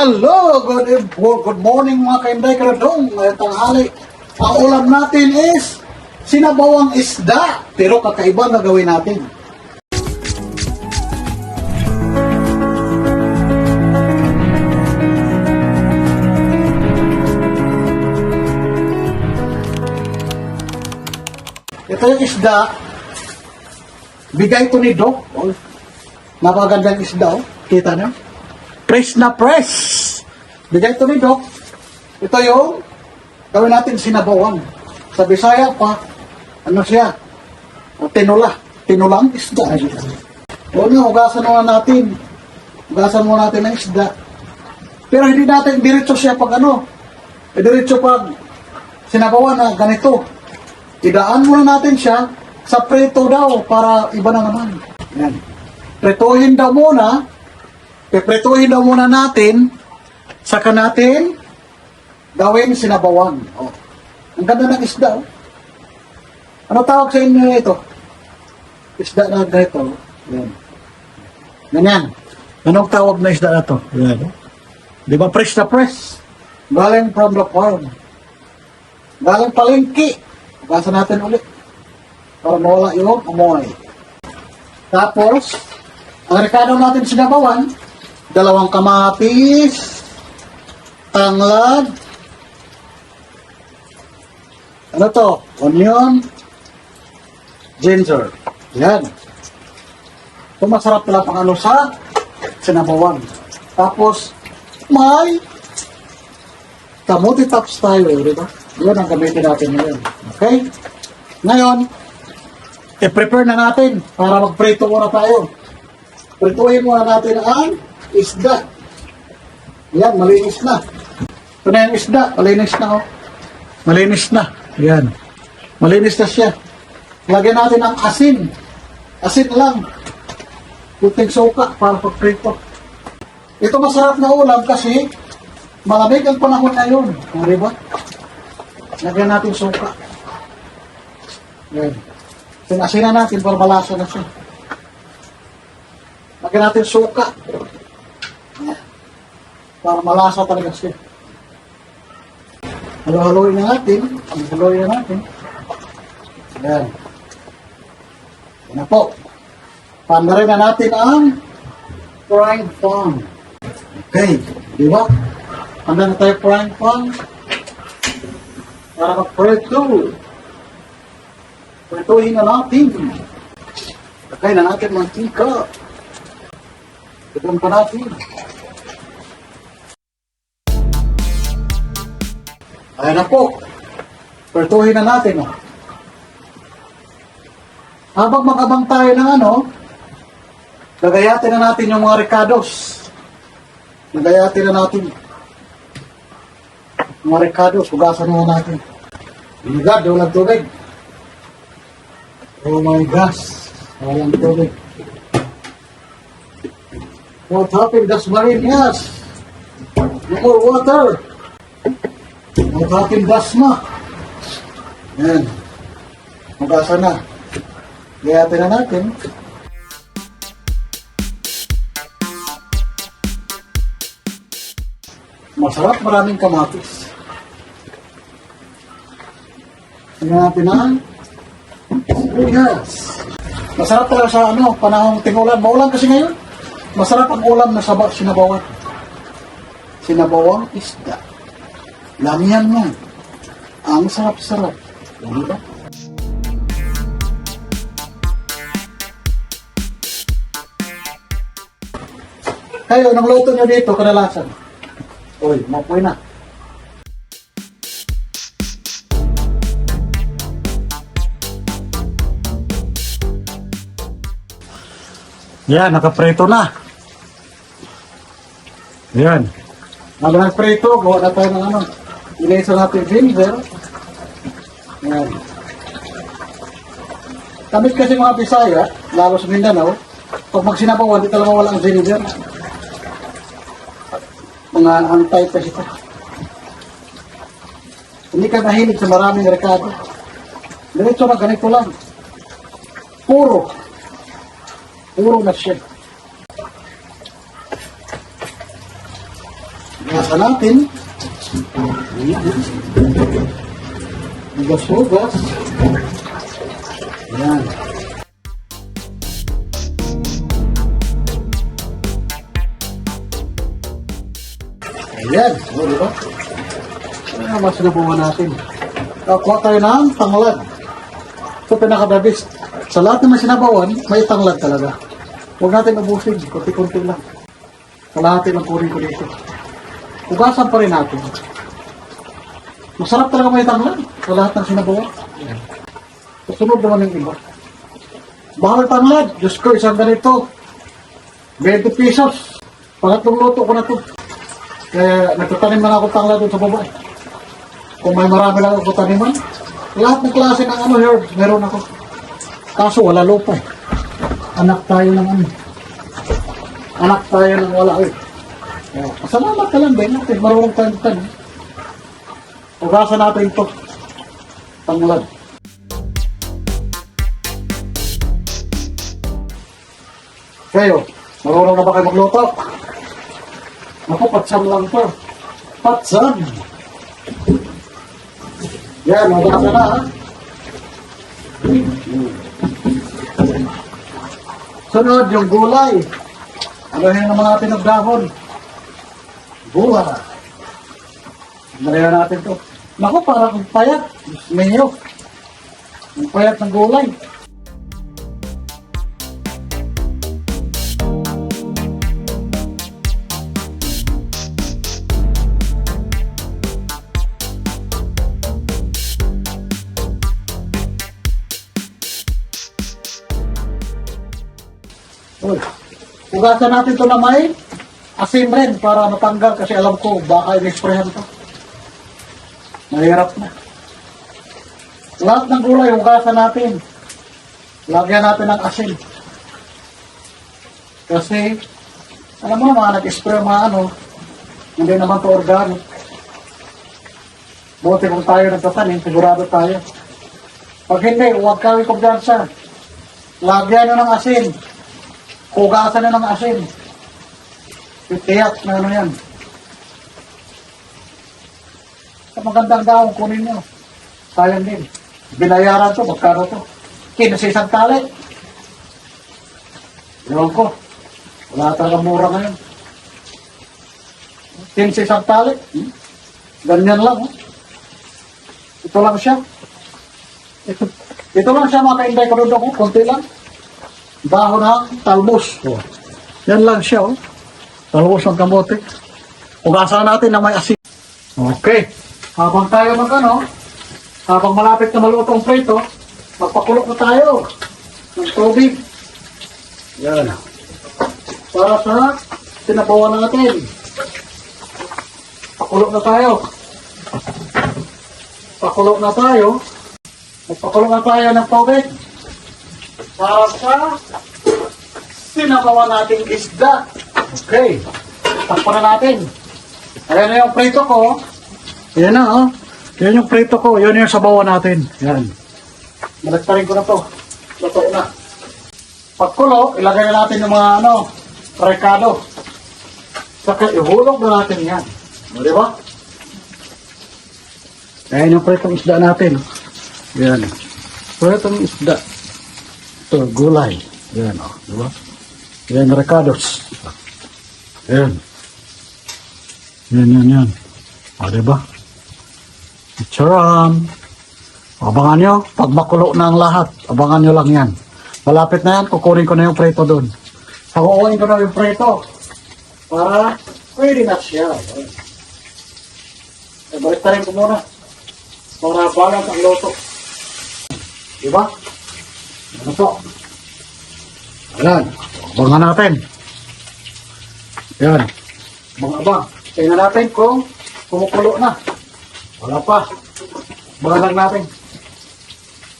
Hello, good, good morning mga kainday karadong. Ngayong tanghali. Ang ulam natin is sinabawang isda. Pero kakaiba na gawin natin. Ito yung isda. Bigay ko ni Doc. Oh, napakagandang isda. Oh. Kita niyo? Press na press. Bigay ito ni Doc. Ito yung gawin natin sinabawan. Sa Bisaya pa, ano siya? O, Tinula. Tinulang isda. O nga, ugasan muna natin. Ugasan muna natin ang isda. Pero hindi natin diretso siya pag ano. Eh, diretso pag sinabawan na ganito. Idaan muna natin siya sa preto daw para iba na naman. Yan. Pretohin daw muna Pepretuhin daw muna natin, saka natin gawin sinabawan. Oh. Ang ganda ng isda. Oh. Ano tawag sa inyo ito? Isda na ganito. Yan. Ganyan. Anong tawag na isda na to? Yan. Di ba fresh na fresh? Galing from the farm. Galing palengke. Basa natin ulit. Para mawala yung amoy. Tapos, ang rekado natin sinabawan, dalawang kamatis, tanglad, ano to? Onion, ginger. Yan. Ito masarap pala pang ano sa sinabawan. Tapos, may kamuti tops tayo, di ba? Yun ang gamitin natin ngayon. Okay? Ngayon, i-prepare na natin para mag-prito muna tayo. Prituhin muna natin ang isda. Yan, malinis na. Ito na yung isda, malinis na oh. Malinis na. Yan. Malinis na siya. Lagyan natin ang asin. Asin lang. Puting suka para pagprito. Ito masarap na ulam kasi malamig ang panahon ngayon. O, di ba? Lagyan natin suka. Yan. Sinasinan natin para malasa na siya. Lagyan natin suka. Para malasa talaga siya. Halo-haloy na natin. Halo-haloy na natin. Yan. Yan na po. Pandarin na natin ang frying pan. Okay. Di ba? Handa na tayo frying pan. Para mag-preto. Pretohin na natin. Lagay na natin mantika. Tignan pa natin. Ayan na po. Pertuhin na natin. Oh. Habang magabang tayo ng ano, lagayatin na natin yung mga ricados. Lagayatin na natin. Mga ricados, hugasan na natin. Oh my God, walang tubig. Oh my gosh, walang tubig. What happened? That's marine, yes. No more water. Happened? Dasma. Yan. Magasa na. Gayatin na natin. Masarap, maraming kamatis. Tingnan natin ang Yes. Masarap talaga sa ano, panahong tingulan. Maulan kasi ngayon. Masarap ang ulam na saba, sinabawan. Sinabawang isda. Lamihan mo. Ang sarap-sarap. Di ba? Kayo, nang luto nyo dito, kadalasan. Uy, mapoy na. Yan, nakapreto na. Yan. Habang nagpreto, gawa na tayo ng ano. Ilesa natin ginger. Yan. Kamit kasi mga Bisaya, lalo sa Mindanao, pag magsinabawan, di talaga wala ang ginger. Mga pa siya. Hindi ka mahilig sa maraming rekado. Diretso na ganito lang. Puro. Puro na siya. Gasa natin. Hugas-hugas. Ayan. Ayan. O, di ba? Ayan ang mas nabuha natin. Kakuha tayo ng tanglad. Ito pinaka-dabis. Sa lahat ng mga sinabawan, may tanglad talaga. Huwag natin ubusin. Kunti-kunti lang. Kalahati lang kunin ko dito. Hugasan pa rin natin. Masarap talaga may tanglad. Sa lahat ng sinabawan. Susunod naman yung iba. Bawal tanglad. Diyos ko, isang ganito. 20 pesos. Pangatlong luto ko na to. Kaya nagtatanim na ako tanglad doon sa baba. Kung may marami lang ako taniman, lahat ng klase ng ano herbs, meron ako. Kaso wala lupa eh. Anak tayo ng ano. Anak tayo ng wala eh. Kaya, pasalamat ka lang din natin. Marunong tayong tanim. Ugasan natin ito. Tanglad. Kayo, marunong na ba kayo magluto? Ako, patsam lang to. Patsam. Yan, ugasan na ha. Sunod, yung gulay. Yun naman natin ng dahon? Buha. Nalayan natin to. Naku, parang payat. Minyo. Ang payat ng gulay. Uy, Hugasan natin to na may asin rin para matanggal kasi alam ko baka in-sprayhan to. Mahirap na. Lahat ng gulay, hugasan natin. Lagyan natin ng asin. Kasi, alam mo mga nag-spray mga ano, hindi naman to organic. Buti kung tayo nagtatanim, sigurado tayo. Pag hindi, huwag kami kumpiyansa. Lagyan nyo ng asin. Hugasan na ng asin. Titiyak na ano yan. Sa magandang daong kunin nyo. Sayang din. Binayaran to, magkano to. Kinasisang tali. Ewan ko. Wala talaga mura ngayon. Kinsisang tali. Hmm? Ganyan lang. Oh. Ito lang siya. Ito, ito lang siya mga kainday ko doon ako. Konti lang dahon ng talbos. Oh. Yan lang siya, oh. Talbos ng kamote. Ugasan natin na may asin. Okay. Habang tayo mag ano, habang malapit na maluto ang prito, magpakulo na tayo ng tubig. Yan. Para sa tinabawan natin. Pakulo na tayo. Pakulo na tayo. Magpakulo na tayo ng tubig para sa sinabawa nating isda. Okay. Takpan na natin. Ayan na yung prito ko. Ayan na, oh. Yan yung prito ko. Yun yung sabawan natin. Yan. Malagtarin ko na to. Luto na. Pagkulo, ilagay na natin yung mga ano, rekado. Saka ihulog na natin yan. O, di ba? Ayan yung pritong isda natin. Yan. Pritong isda. Ito, gulay. Yan, o. Di ba? Yan, recados. Yan. Yan, yan, yan. O, di ba? Charan. Abangan nyo, pag makulo na ang lahat, abangan nyo lang yan. Malapit na yan, kukunin ko na yung preto doon. Hakukunin ko na yung preto. Para, pwede na siya. Eh, balik na rin ko muna. Para balance ang loto. Diba? Ano to? Ayan. Abangan natin. Ayan. Mga abang. Tingnan natin kung kumukulo na. Wala pa. Abangan lang natin.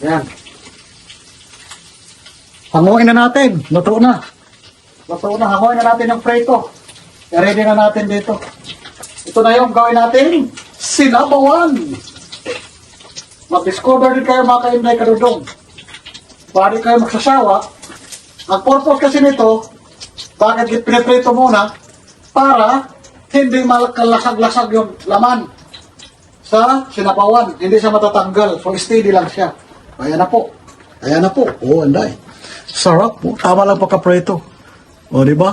Ayan. Hanguin na natin. Luto na. Luto na. Hanguin na natin yung preto. I-ready na natin dito. Ito na yung gawin natin. Sinabawan. Mag-discover din kayo mga kainday karudong. Bari kayo magsasawa. Ang purpose kasi nito, bakit piniprito muna? Para hindi malakalasag-lasag yung laman sa sinapawan. Hindi siya matatanggal. So, steady lang siya. Ayan na po. Ayan na po. Oo, anday. Sarap po. Tama lang pagkapreto. O, di ba?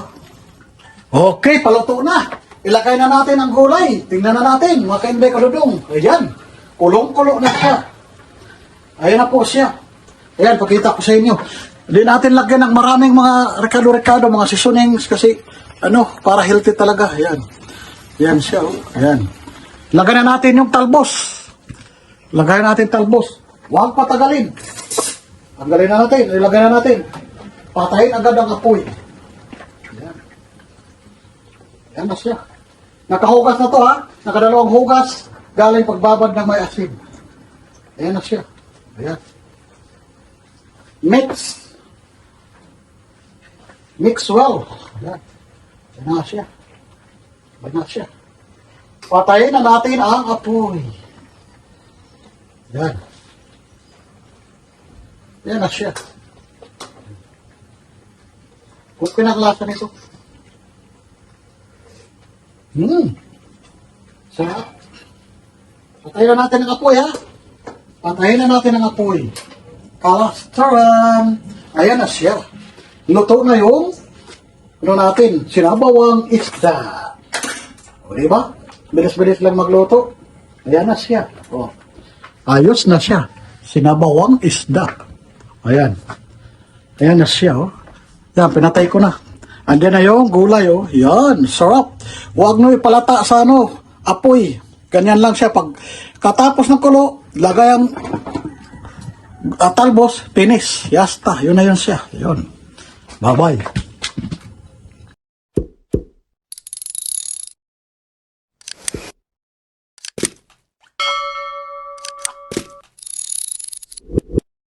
Okay, paluto na. Ilagay na natin ang gulay. Tingnan na natin, mga kainday kaludong. Ayan. Kulong-kulo na siya. Ayan na po siya. Ayan, pakita ko sa inyo. Hindi natin lagyan ng maraming mga rekado-rekado, mga seasonings kasi ano, para healthy talaga. Ayan. Ayan siya. Oh. Ayan. Lagyan na natin yung talbos. Lagyan natin talbos. Huwag patagalin. Tanggalin na natin. Ilagay na natin. Patayin agad ang apoy. Ayan. Ayan na siya. Nakahugas na to ha. Nakadalawang hugas. Galing pagbabad ng may asin. Ayan na siya. Ayan. Mix. Mix well. Ayan. Ayan na siya. Na siya. Patayin na natin ang apoy. Ayan. Ayan na siya. Kung pinaklasa nito. Hmm. Sarap. Patayin na natin ang apoy, ha? Patayin na natin ang apoy. Kalastaran. Ayan na siya. Luto na yung ano natin, sinabawang isda. O, di ba? Bilis-bilis lang magluto. Ayan na siya. O. Ayos na siya. Sinabawang isda. Ayan. Ayan na siya, oh. Yan, pinatay ko na. Andiyan na yung gulay, oh. Yan, sarap. Huwag nyo ipalata sa ano, apoy. Ganyan lang siya. Pag katapos ng kulo, lagay ang ah, talbos, pinis. Yasta, yun na yun siya. Yun. 拜拜。